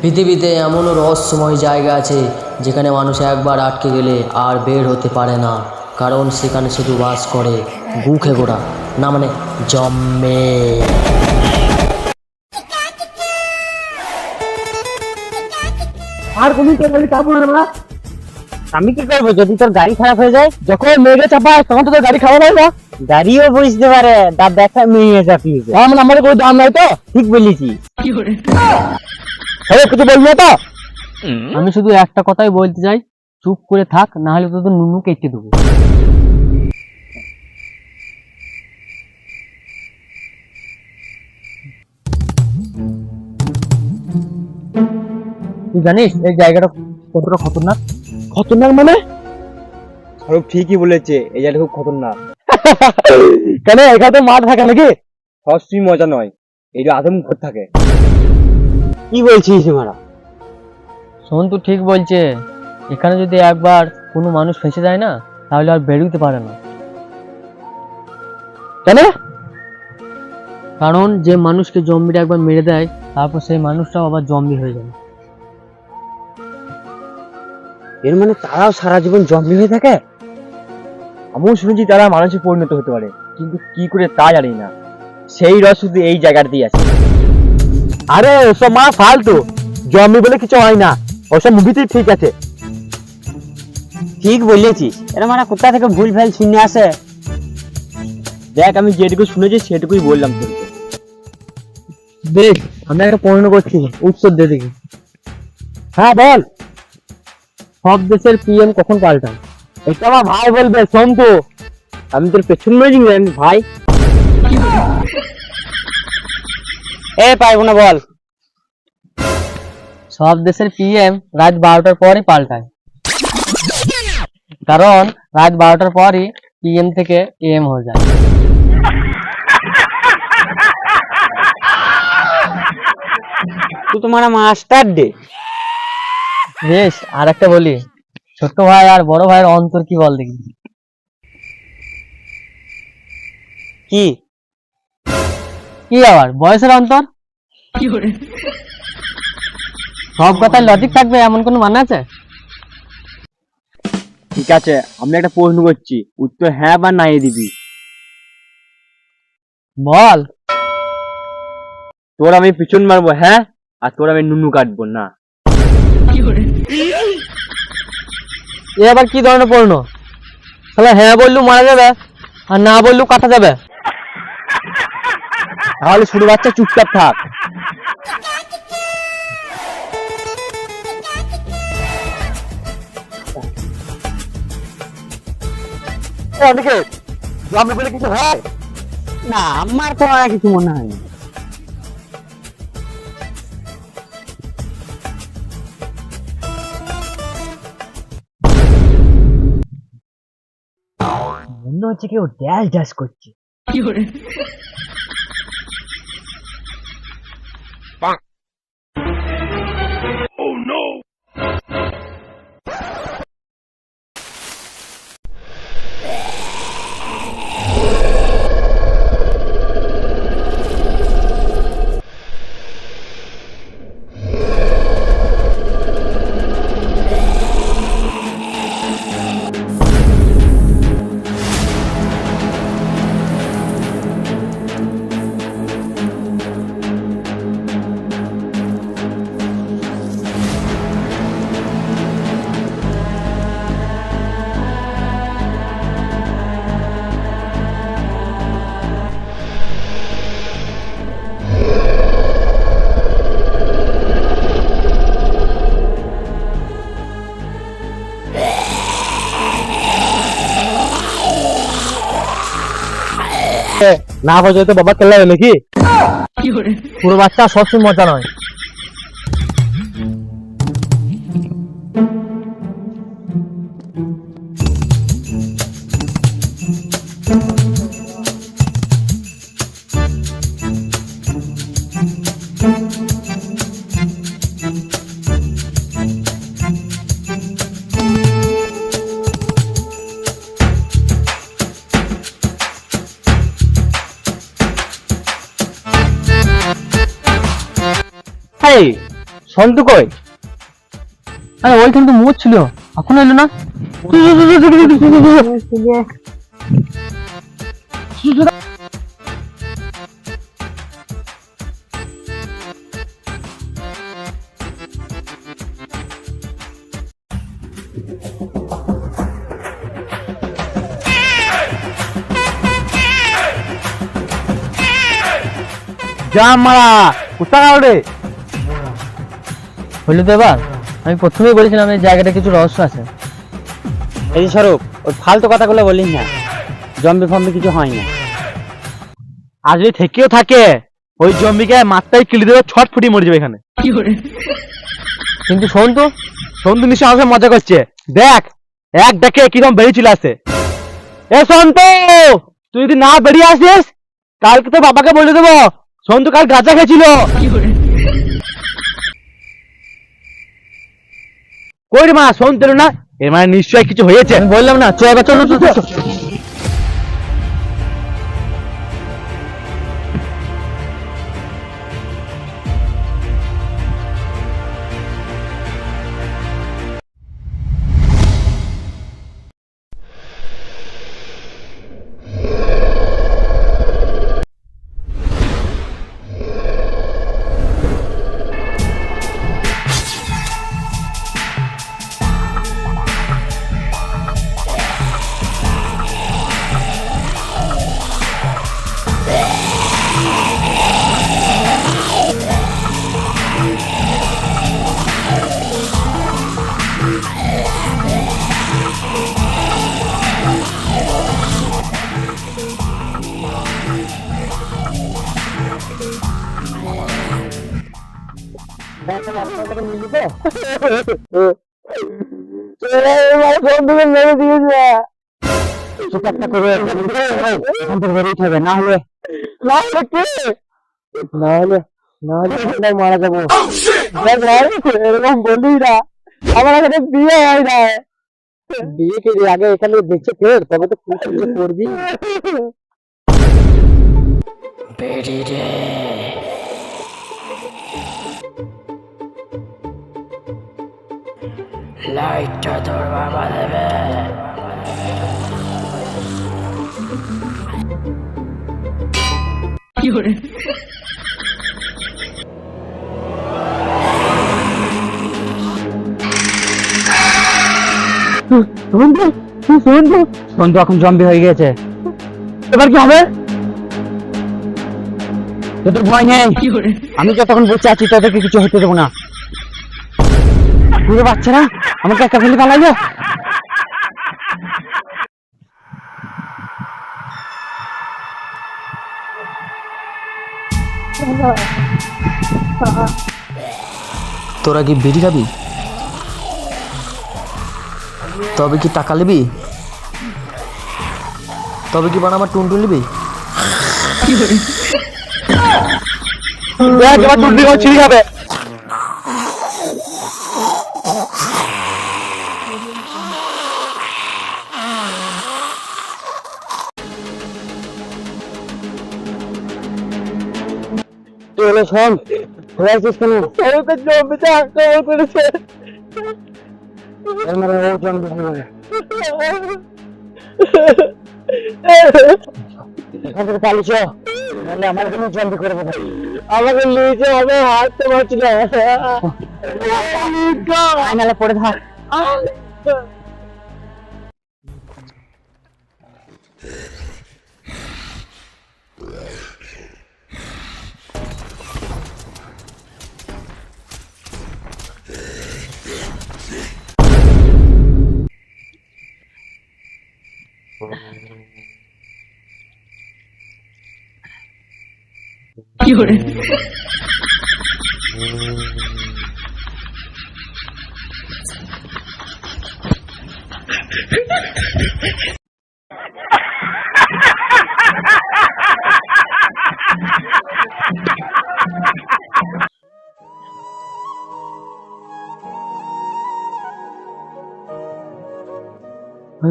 পৃথিবীতে এমনও রহস্যময় জায়গা আছে যেখানে মানুষ একবার আটকে গেলে আর বের হতে পারে না। কারণ সেখানে শুধু বাস করে গুখে গোড়া না মানে জম্মে আর কোন চাপবো না আমি কি করব? যদি তোর গাড়ি খারাপ হয়ে যায় যখন মেয়েকে চাপায় তখন তো তোর গাড়ি খারাপ হয় না? গাড়িও বুঝতে পারে তার দেখা মেয়ে চাপিয়েছে আমার আমাদের কোনো দাম নাই তো? ঠিক বলেছি। আরে কিছু বলব তো? আমি শুধু একটা কথাই বলতে চাই চুপ করে থাক না হলে তোদের নুনু কেটে দেবো। তুই জানিস এই জায়গাটা কতটা খতরনাক? খতরনাক মানে? ফারুক ঠিকই বলেছে এই জায়গাটা খুব খতরনাক। কেন এখানে তো মাঠ থাকে নাকি? সবসময় মজা নয় এই যে আদম ঘর থাকে। কি বলছিস মারা শোন তো ঠিক বলছে এখানে যদি একবার কোনো মানুষ ফেঁসে যায় না তাহলে আর বেরোতে পারে না। কেন? কারণ যে মানুষকে জম্বিটা একবার মেরে দেয় তারপর সেই মানুষটাও আবার জম্বি হয়ে যায় এর মানে তারাও সারা জীবন জম্বি হয়ে থাকে? আমিও শুনেছি তারা মানুষে পরিণত হতে পারে কিন্তু কি করে তা জানি না। সেই রস শুধু এই জায়গাটাতেই আছে। আরে ওসব মা ফালতু। জম্বি বলে কিছু হয় না। ওসব মুভিতেই ঠিক আছে। ঠিক বলেছিস। এরা মানে কোথা থেকে ভুল ভালো শুনে আসে? দেখ আমি যেটুকু শুনেছি সেটুকুই বললাম তোকে। দেখ আমি একটা প্রশ্ন করছি উত্তর দে দেখি। হ্যাঁ বল। সব দেশের পিএম কখন পাল্টায়? এটা আমার ভাই বলবে শোন তো আমি তোর পেছন মেরে জানি ভাই? এ, পাইবো না, বল। সব দেশের পিএম রাত বারোটার পরই পাল্টায়। কারণ রাত বারোটার পরই পিএম থেকে এম হয়ে যায়। তুই তোমার মাস্টার ডে। বেশ আর একটা বলি। ছোট ভাই আর বড় ভাইয়ের অন্তর কি বল দেখি। কি? কি আবার? বয়সের অন্তর? সব কথায় লজিক থাকবে এমন কোনো মানে আছে? ঠিক আছে আমি একটা প্রশ্ন করছি। উত্তর হ্যাঁ বা নাই দিবি। বল। তোর আমি পিছন মারবো হ্যাঁ? আর তোর আমি নুনু কাটবো না। এ আবার কি ধরনের পড়ল তাহলে হ্যাঁ বললু মারা যাবে, আর না বললু কাটা যাবে। তাহলে ছোট বাচ্চা চুপচাপ থাক। অনেকে বলে কিছু হয়? না, আমার তো কিছু মনে হয় হচ্ছে কেউ ড্যাশ ড্যাশ করছে না বাজে তো বাবা খেলা নাকি? পুরো বাচ্চা সবসময় মজা নয়। এই সন্তু কই? আরে ওইখানে তো মোট ছিল। এখন এলো না? জাম মারা। কোথায় রে? হইল তো এবার? আমি প্রথমেই বলেছিলাম এই জায়গাটা কিছু রহস্য আছে। এই স্বরূপ ওই ফালতু কথাগুলো বলিস না। জম্বি ফম্বি কিছু হয় না। আজ যদি থেকেও থাকে ওই জম্বিকে মাথায় কিলি দেবে ছট ফুটি মরে যাবে এখানে। কিন্তু শোন তো। সন্তু নিশ্চয় আমাকে মজা করছে। দেখ এক দেখে কীরকম বেরিয়ে চলে আসে। এ সন্তু তুই যদি না বেরিয়ে আসিস কালকে তো বাবাকে বলে দেবো সন্তু কাল গাঁজা খেয়েছিল। কই মা শোন না এর মানে নিশ্চয়ই কিছু হয়েছে। বললাম না চল চলো না হলে না হলে কে না হলে না হলে মারা যাব এরকম বলিস না। আমার এখানে বিয়ে হয় না। বিয়ে কে আগে এখানে দেখছে ফের তবে তো খুব কিছু করবি? বেরি রে। লাইটটা তোর বাবা দেবে সন্তু এখন জম্বি হয়ে গেছে এবার কি হবে? তোদের ভয় নেই? আমি যতক্ষণ বসে আছি তোদেরকে কিছু হতে দেবো না। পুরো বাচ্চারা আমাকে একটা ফেলে পালাইলো। তোরা কি বিড়ি খাবি তবে কি টাকা নিবি? তবে কি বানা আমার টুনটুন নিবি? দেখ এবার টুন্ডি ঘর ছিঁড়ে যাবে চলে শোন ওকে জমিতে আক্রমণ করেছে এর মানে ও জম্বি হয়ে এখান থেকে পালিয়েছ নাহলে আমার কোনো জম্বি করে দেবে আমাকে নিচে হবে হাঁটতে পারছি না নাহলে পড়ে থাক আমি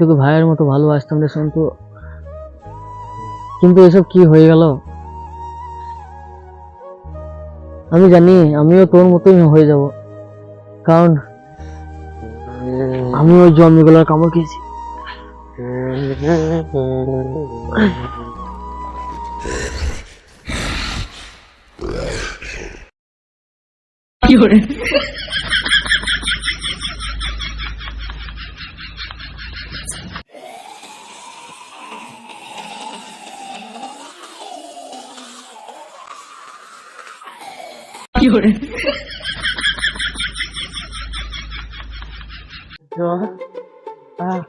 তোকে ভাইয়ের মতো ভালোবাসতাম রে সন্তু। কিন্তু এসব কি হয়ে গেল? আমি জানি আমিও তোর মতোই হয়ে যাব। কারণ আমি ওই জন্মগুলোর কামড় খেয়েছি। 有人。是啊。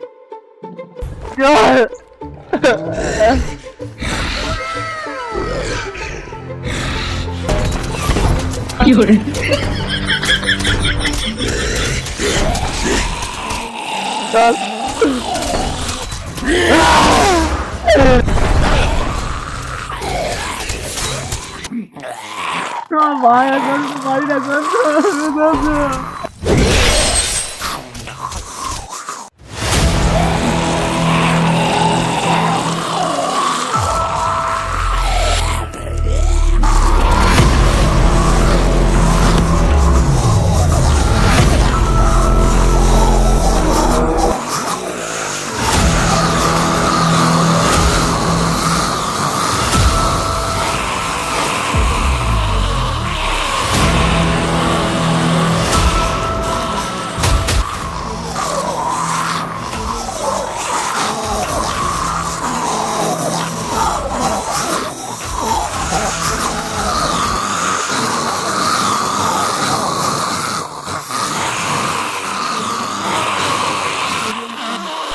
有人。有人三啊。Vaya, Golfo, Marina, Golfo, meu Deus.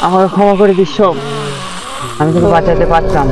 আমাকে ক্ষমা করে দিস আমি তোকে বাঁচাতে পারতাম।